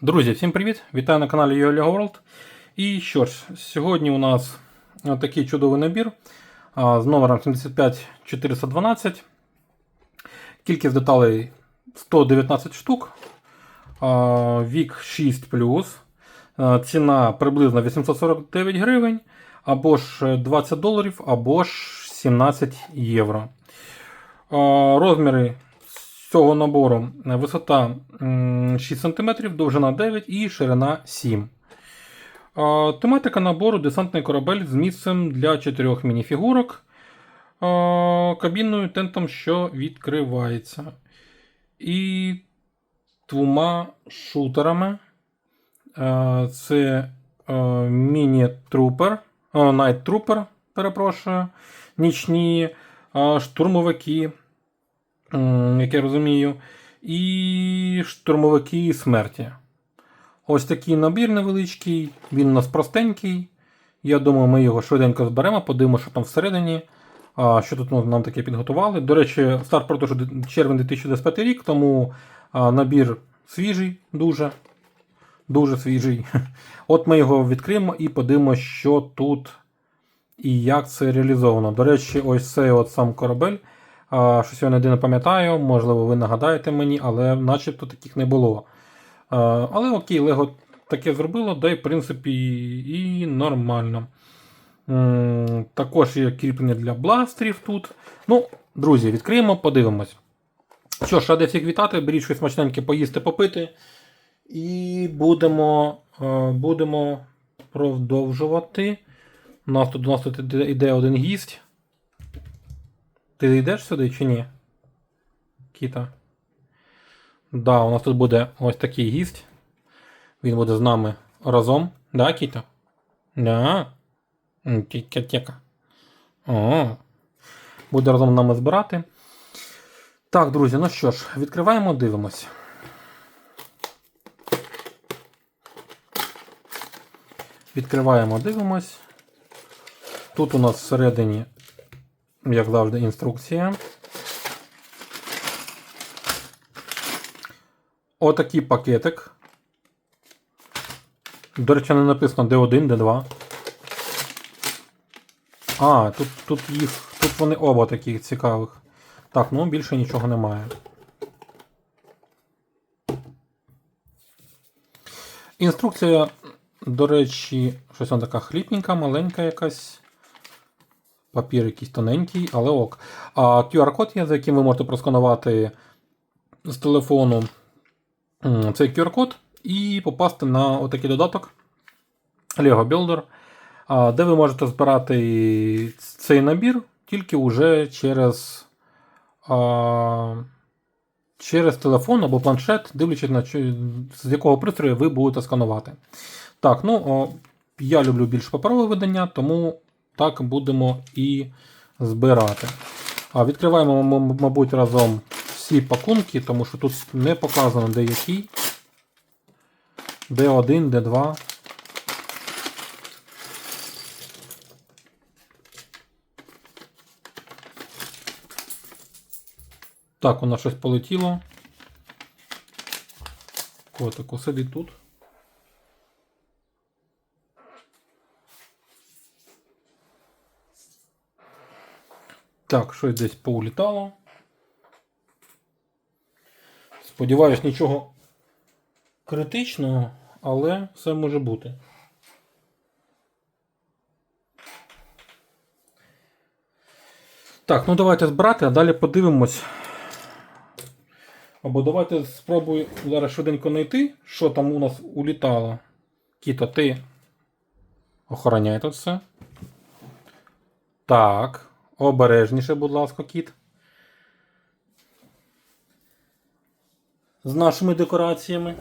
Друзі, всім привіт! Вітаю на каналі Yolia World. І що ж, сьогодні у нас такий чудовий набір з номером 75412. Кількість деталей 119 штук. Вік 6. Ціна приблизно 849 гривень, або ж 20 доларів, або ж 17 євро. Розміри цього набору висота 6 см, довжина 9 і ширина 7 Тематика набору десантний корабель з місцем для 4 мініфігурок, а, кабіною тентом, що відкривається. І двома шутерами. Це міні-трупер, Trooper, перепрошую, нічні штурмовики як я розумію, і штурмовики смерті. Ось такий набір невеличкий, він у нас простенький. Я думаю, ми його швиденько зберемо, подивимося, що там всередині. Що тут ну, нам таке підготували. До речі, старт продажу червень 2025 рік, тому набір свіжий, дуже дуже свіжий. От ми його відкриємо і подивимося, що тут і як це реалізовано. До речі, ось цей от сам корабель. Щось я не пам'ятаю, можливо, ви нагадаєте мені, але начебто таких не було. Але окей, Лего таке зробило, да й в принципі і нормально. Також є кріплення для бластерів тут. Ну, друзі, відкриємо, подивимось. Що ж, ради всіх вітати, беріть щось смачненьке поїсти, попити. І будемо, будемо продовжувати. У нас тут, у нас тут іде один гість. Ти йдеш сюди чи ні? Кіта. Да, у нас тут буде ось такий гість. Він буде з нами разом. Да, Кіта? Да. Тіка-тіка. О. Буде разом нами збирати. Так, друзі, ну що ж, відкриваємо, дивимось. Відкриваємо, дивимось. Тут у нас всередині як завжди, інструкція. Отакий пакетик. До речі, не написано D1, D2. А, тут тут їх. Тут вони оба таких цікавих. Так, ну більше нічого немає. Інструкція, до речі, щось вона така хліпненька, маленька якась. Папір якийсь тоненький, але ок. А QR-код є, за яким ви можете просканувати з телефону цей QR-код і попасти на отакий додаток Lego Builder, де ви можете збирати цей набір тільки уже через, через телефон або планшет, дивлячись на з якого пристрою ви будете сканувати. Так, ну я люблю більш паперове видання, тому так будемо і збирати. А відкриваємо, мабуть, разом всі пакунки, тому що тут не показано де який. Д1, Д2. Так, воно щось полетіло. Котику сидить тут. Так, щось десь поулітало. Сподіваюсь, нічого критичного, але все може бути. Так, ну давайте збирати, а далі подивимось. Або давайте спробую зараз швиденько знайти, що там у нас улітало. Кіто, ти охороняй тут все. Так. Обережніше, будь ласка, кіт. З нашими декораціями.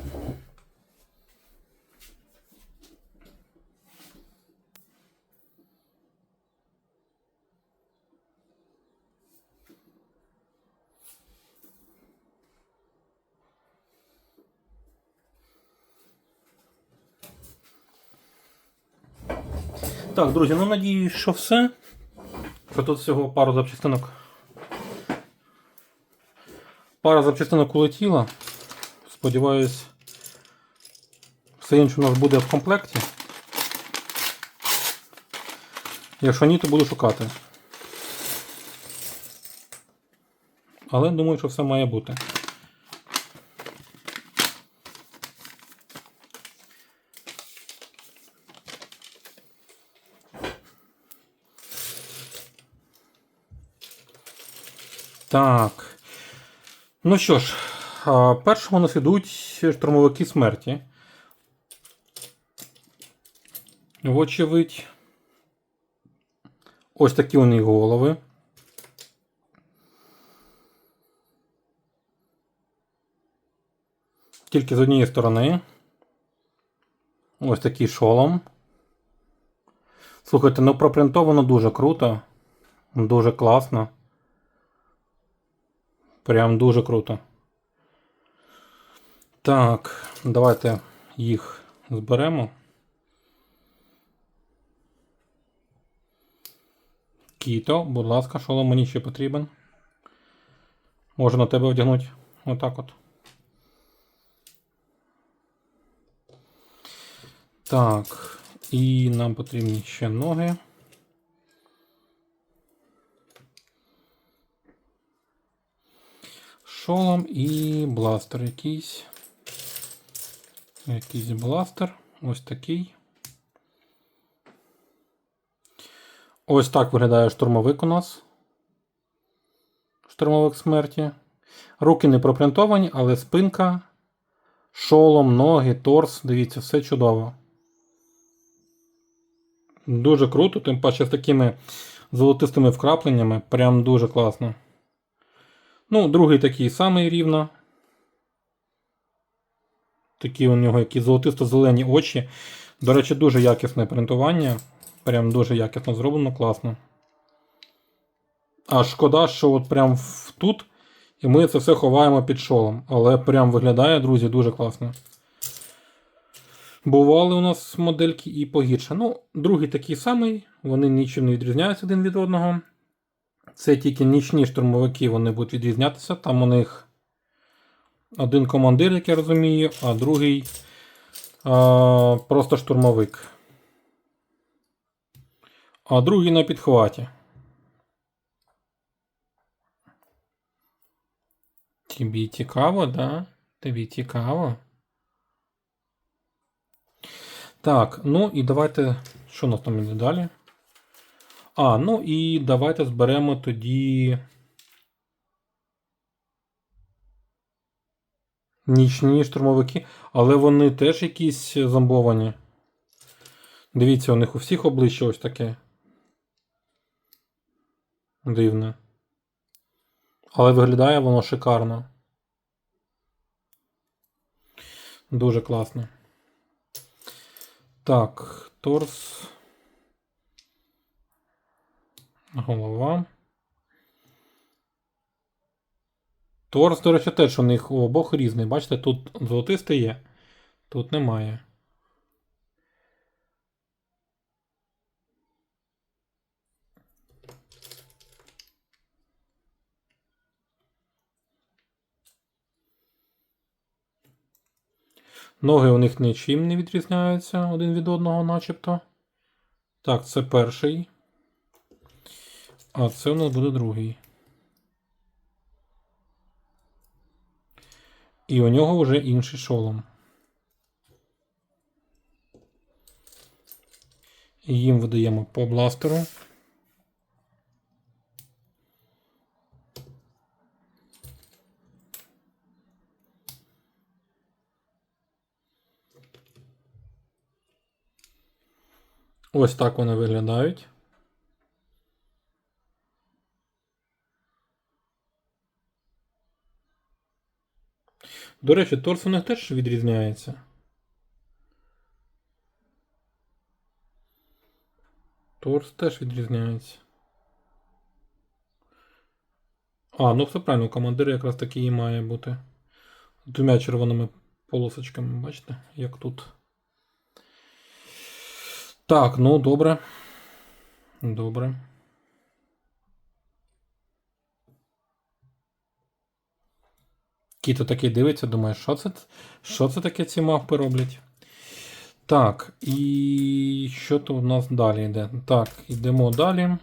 Так, друзі, ну надіюсь, що все. Тут всього пару запчастинок. Пара запчастинок улетіла. Сподіваюсь, Все інше у нас буде в комплекті. Якщо ні, то буду шукати. Але думаю, що все має бути. Так. Ну що ж, а, першого нас ідуть штурмовики смерті. Вочевидь. Ось такі у них голови. Тільки з однієї сторони. Ось такий шолом. Слухайте, ну пропринтовано дуже круто. Дуже класно. Прям дуже круто. Так, давайте їх зберемо. Кіто, будь ласка, шолом мені ще потрібен. Можу на тебе одягнути. Отак от. Так, і нам потрібні ще ноги. Шолом і бластер якийсь. Якийсь бластер. Ось такий. Ось так виглядає штурмовик у нас. Штурмовик смерті. Руки не пропринтовані, але спинка, шолом, ноги, торс. Дивіться, все чудово. Дуже круто, тим паче з такими золотистими вкрапленнями. Прям дуже класно. Ну, другий такий самий рівно. Такі у нього які золотисто-зелені очі. До речі, дуже якісне принтування. Прям дуже якісно зроблено, класно. А шкода, що от прям тут. І ми це все ховаємо під шолом. Але прям виглядає, друзі, дуже класно. Бували у нас модельки і погірше. Ну, другий такий самий, вони нічим не відрізняються один від одного. Це тільки нічні штурмовики вони будуть відрізнятися. Там у них один командир, як я розумію, а другий а, просто штурмовик. А другий на підхваті. Тобі цікаво, да? Тобі цікаво. Так, ну і давайте. Що у нас там іде далі? А, ну і давайте зберемо тоді. Нічні штурмовики, але вони теж якісь зомбовані. Дивіться, у них у всіх обличчя ось таке. Дивне. Але виглядає воно шикарно. Дуже класно. Так, торс. Голова. Торс, до речі, теж у них у обох різний. Бачите, тут золотистий є, тут немає. Ноги у них нічим не відрізняються один від одного, начебто. Так, це перший. А це у нас буде другий. І у нього вже інший шолом. І їм видаємо по бластеру. Ось так вони виглядають. До речі, торс у них теж відрізняється. Торс теж відрізняється. А, ну все правильно, у командира якраз таки і має бути. З двома червоними полосочками, бачите, як тут. Так, ну добре. Добре. Кіто такий дивиться, думає, що це, що це таке ці мавпи роблять? Так, і що тут у нас далі йде? Так, йдемо далі.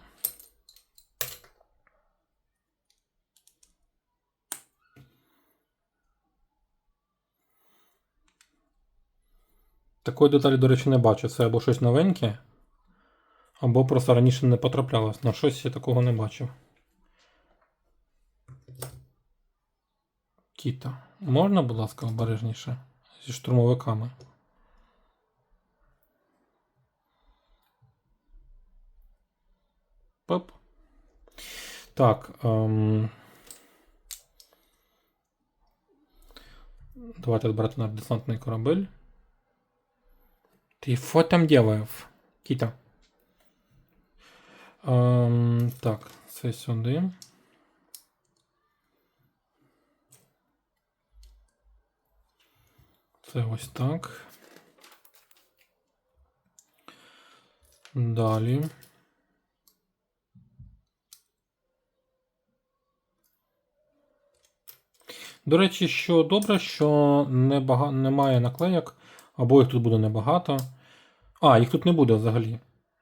Такої деталі, до речі, не бачу. Це або щось новеньке, або просто раніше не потраплялось. На щось я такого не бачив. Кіта. Можна, будь ласка, обережніше зі штурмовиками? Пап. Так. Ем... Давайте збирати наш десантний корабель. Ти що там делаєш? Кіта. Ем, так, це сюди. Це ось так. Далі. До речі, що добре, що не немає наклейок, або їх тут буде небагато. А, їх тут не буде взагалі.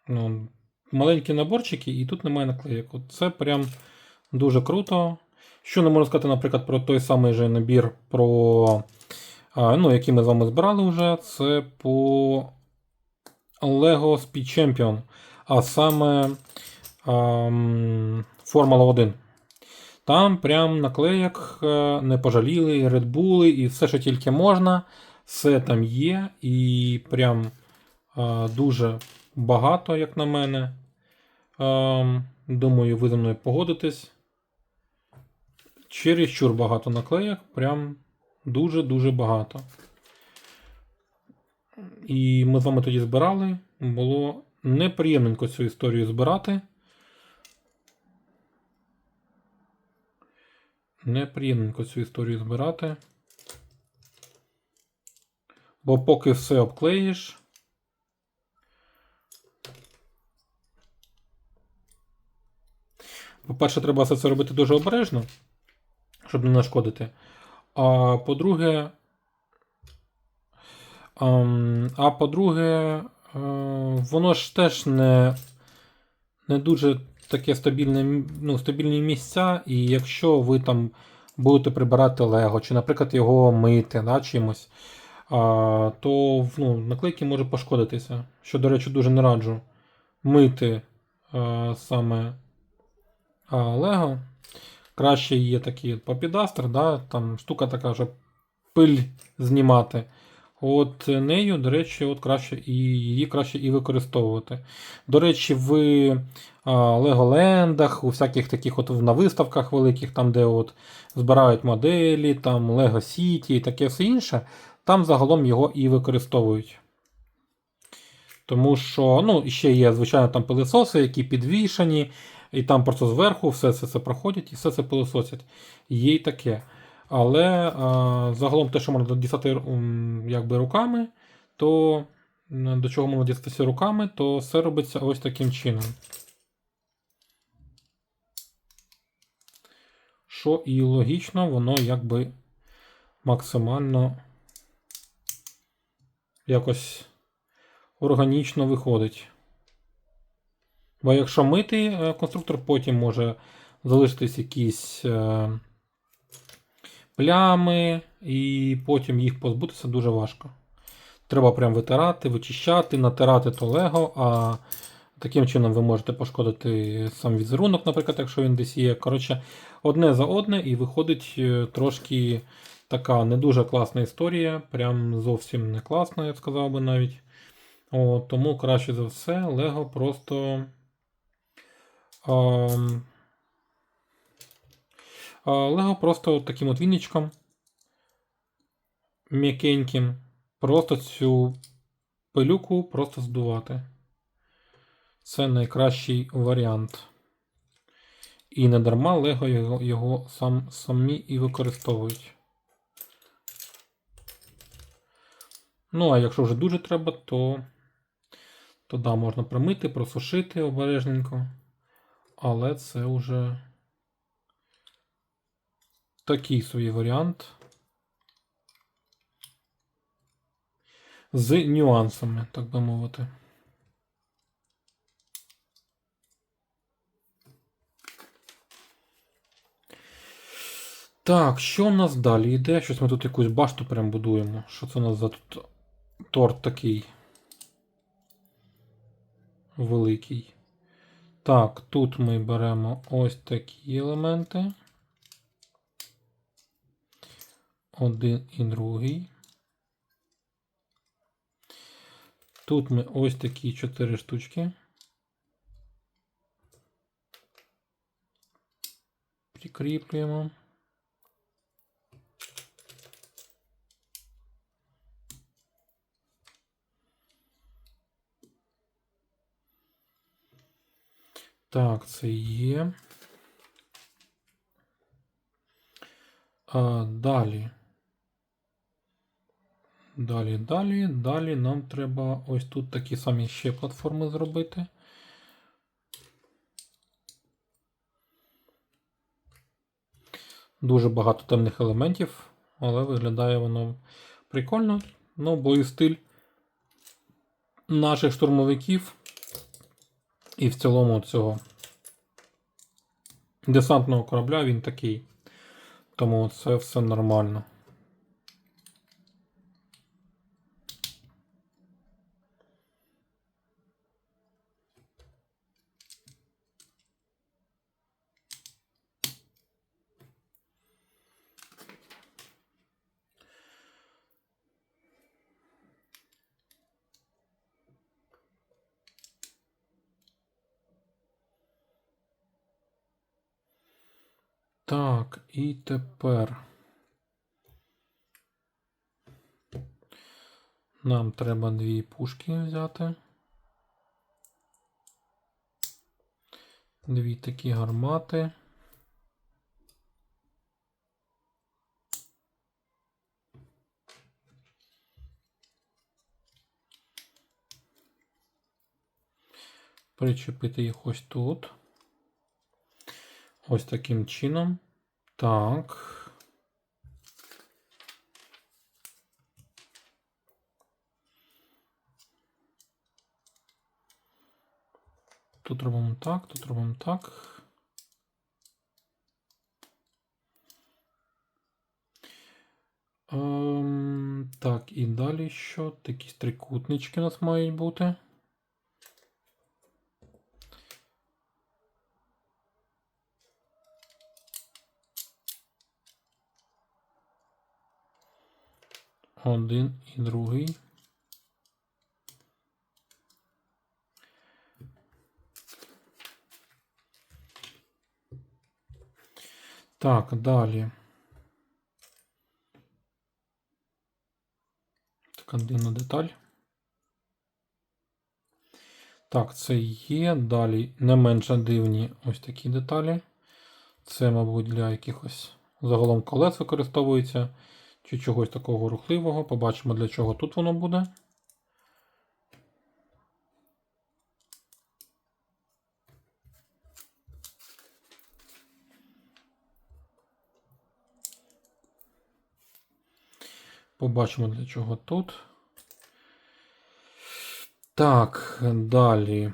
Ну, маленькі наборчики, і тут немає наклейок. От Це прям дуже круто. Що не можу сказати, наприклад, про той самий же набір, про, ну, який ми з вами збирали вже, це по Lego Speed Champion, а саме ам, Формула 1. Там прям наклеєк е, не пожаліли, Bull, і все, що тільки можна. Все там є. І прям е, дуже багато, як на мене. Думаю, ви зі мною погодитесь. Чересчур багато наклеєк, прям дуже-дуже багато. І ми з вами тоді збирали. Було неприємненько цю історію збирати. Неприємненько цю історію збирати. Бо поки все обклеїш. По-перше, треба все це робити дуже обережно, щоб не нашкодити. А по-друге, а по-друге, е, воно ж теж не, не дуже таке стабільне, ну, стабільні місця, і якщо ви там будете прибирати Лего, чи, наприклад, його мити да, чимось, то ну, наклейки може пошкодитися. Що, до речі, дуже не раджу мити а, саме а, Лего. Краще є такий попідастер, да, там штука така, щоб пиль знімати. От нею, до речі, от краще і її краще і використовувати. До речі, в Леголендах, у всяких таких от на виставках великих, там, де от збирають моделі, там Lego City і таке все інше, там загалом його і використовують. Тому що, ну, ще є, звичайно, там пилисоси, які підвішані, і там просто зверху все це, це проходять і все це пилисосять. Є й таке. Але а, загалом те, що можна дістати якби, руками, то до чого можна дістатися руками, то все робиться ось таким чином. Що і логічно, воно якби максимально якось органічно виходить. Бо якщо мити е, конструктор, потім може залишитись якісь е, плями, і потім їх позбутися дуже важко. Треба прям витирати, вичищати, натирати то лего, а таким чином ви можете пошкодити сам візерунок, наприклад, якщо він десь є. Коротше, одне за одне, і виходить е, трошки така не дуже класна історія. Прям зовсім не класна, я б сказав би навіть. О, тому краще за все, Лего просто. Ем, Лего просто таким от вінничком м'якеньким. Просто цю пилюку просто здувати. Це найкращий варіант. І не дарма Лего його, його сам, самі і використовують. Ну, а якщо вже дуже треба, то, то да, можна промити, просушити обережненько. Але це вже такий свій варіант. з нюансами, так би мовити. Так, що в нас далі йде? Щось ми тут якусь башту прям будуємо. Що це у нас за тут торт такий великий? Так, тут ми беремо ось такі елементи. Один і другий. Тут ми ось такі чотири штучки. Прикріплюємо. Так, це є. А, далі. Далі, далі, далі нам треба ось тут такі самі ще платформи зробити. Дуже багато темних елементів, але виглядає воно прикольно. Ну, бо і стиль наших штурмовиків і в цілому цього десантного корабля він такий. Тому це все нормально. Так, і тепер нам треба дві пушки взяти. Дві такі гармати. Причепити їх ось тут. Ось таким чином. Так. Тут робимо так, тут робимо так. Ем, так, і далі що? Такі трикутнички у нас мають бути. Один і другий. Так, далі. Така дивна деталь. Так, це є. Далі не менше дивні ось такі деталі. Це, мабуть, для якихось загалом колес використовується чи чогось такого рухливого. Побачимо, для чого тут воно буде. Побачимо, для чого тут. Так, далі.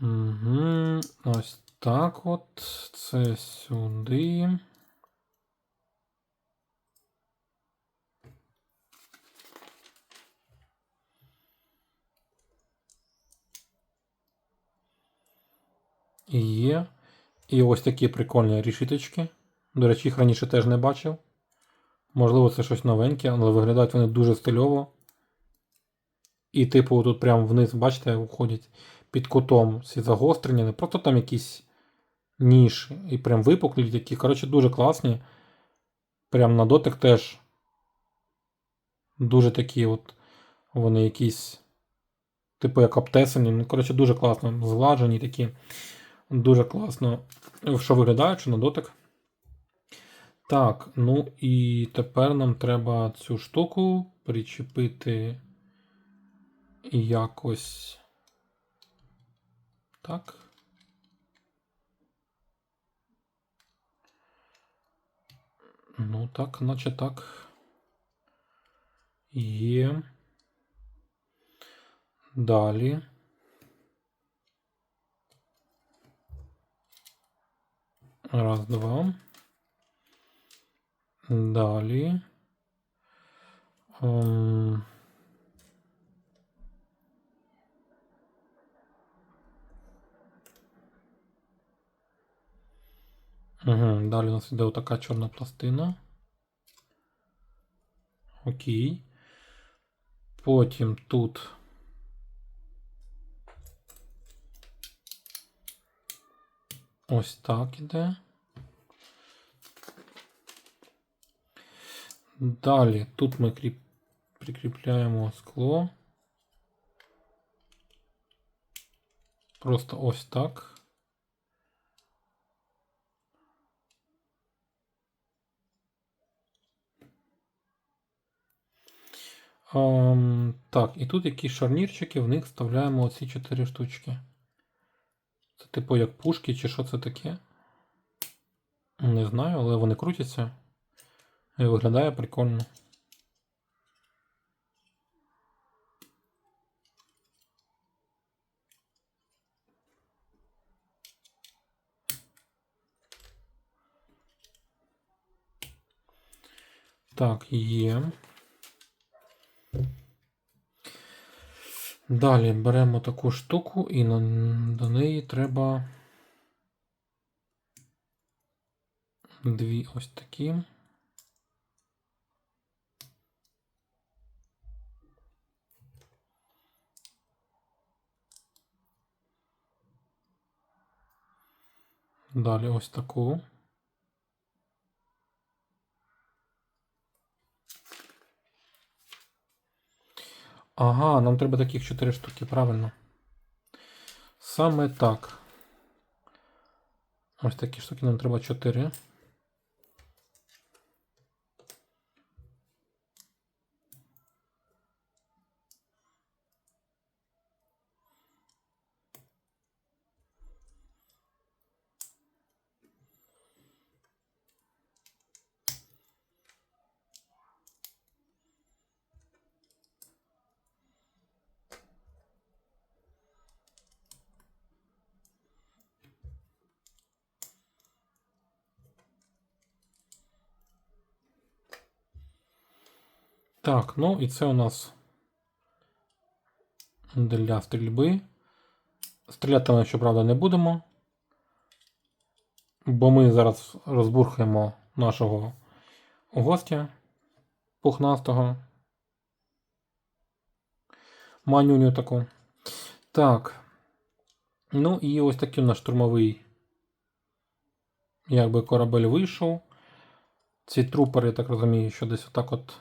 Угу. Ось так от. Це сюди. Є. І ось такі прикольні рішіточки. До речі, їх раніше теж не бачив. Можливо, це щось новеньке, але виглядають вони дуже стильово. І, типу, тут прямо вниз, бачите, уходять під кутом ці загострення. Не просто там якісь ніші. І прям випуклі такі. Коротше, дуже класні. Прям на дотик теж. Дуже такі от вони якісь. Типу як обтесані. Ну, коротше, дуже класно згладжені такі. Дуже класно, що виглядає, що на дотик. Так, ну і тепер нам треба цю штуку причепити якось. Так. Ну так, наче так. Є. Далі. Раз, два. Далі. Ем, Угу, далі у нас іде така чорна пластина. Окей. Потім тут. Ось так іде. Далі тут ми кріп... прикріпляємо скло. Просто ось так. Ем, так, і тут якісь шарнірчики, в них вставляємо оці чотири штучки. Це типу як пушки, чи що це таке? Не знаю, але вони крутяться. І виглядає прикольно. Так, є. Далі беремо таку штуку і на, до неї треба дві ось такі. Далі ось таку. Ага, нам треба таких 4 штуки, правильно. Саме так. Ось такі штуки нам треба 4. Так, ну і це у нас для стрільби. Стріляти ми, щоправда, не будемо. Бо ми зараз розбурхаємо нашого гостя пухнастого. Манюню таку. Так. Ну і ось такий у нас штурмовий, якби корабель вийшов. Ці трупери, я так розумію, що десь отак от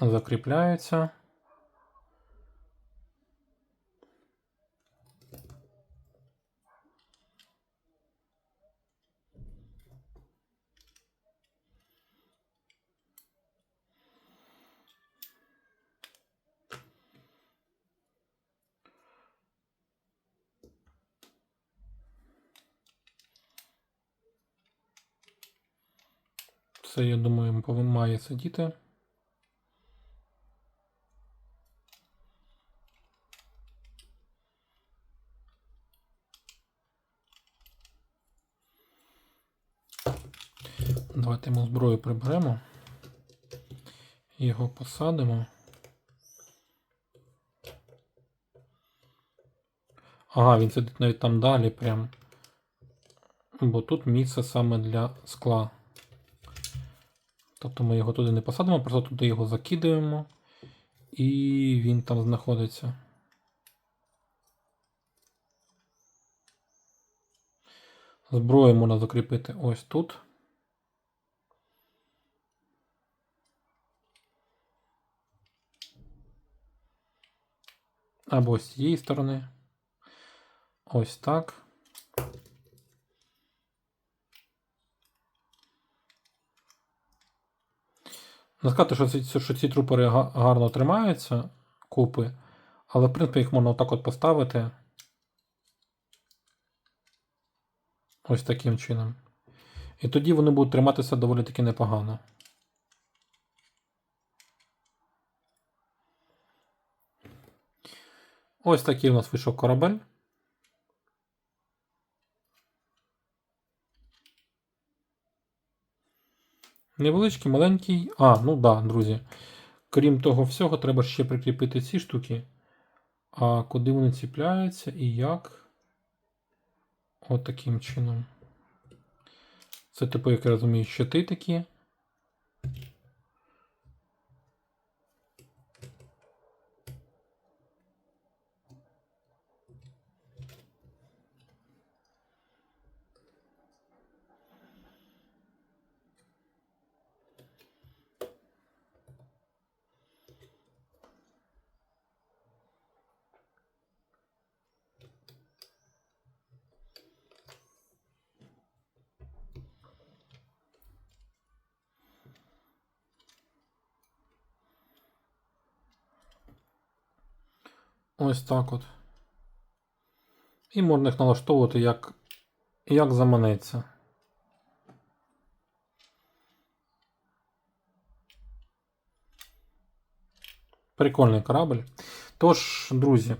закріпляються. Це, я думаю, має сидіти. Давайте ми зброю приберемо. Його посадимо. Ага, він сидить навіть там далі прям. Бо тут місце саме для скла. Тобто ми його туди не посадимо, просто туди його закидаємо. І він там знаходиться. Зброю можна закріпити ось тут. Або з цієї сторони. Ось так. Не сказати, що ці, що ці трупери гарно тримаються купи, але в принципі їх можна отак от поставити. Ось таким чином. І тоді вони будуть триматися доволі таки непогано. Ось такий у нас вийшов корабель. Невеличкий, маленький. А, ну да, друзі. Крім того всього, треба ще прикріпити ці штуки. А куди вони ціпляються і як? От таким чином. Це, типу, як я розумію, щити такі. Ось так от. І можна їх налаштовувати як, як заманеться. Прикольний корабль. Тож, друзі,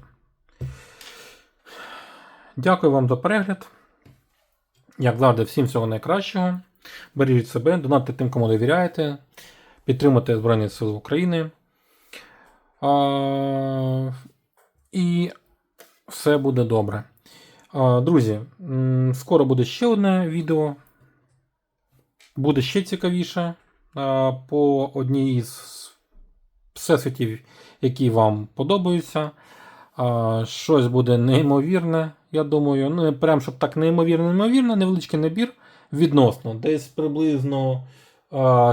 дякую вам за перегляд. Як завжди, всім всього найкращого. Бережіть себе, донатьте тим, кому довіряєте. Підтримуйте Збройні Сили України. А, і все буде добре. Друзі, скоро буде ще одне відео. Буде ще цікавіше по одній із всесвітів, які вам подобаються. Щось буде неймовірне, я думаю. Ну, прям щоб так неймовірно, неймовірно, невеличкий набір відносно, десь приблизно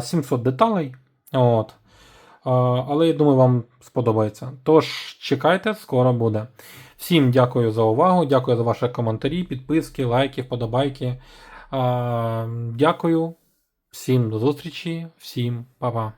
700 деталей. От. Але я думаю, вам сподобається. Тож, чекайте, скоро буде. Всім дякую за увагу, дякую за ваші коментарі, підписки, лайки, вподобайки. Дякую. Всім до зустрічі, всім па-па.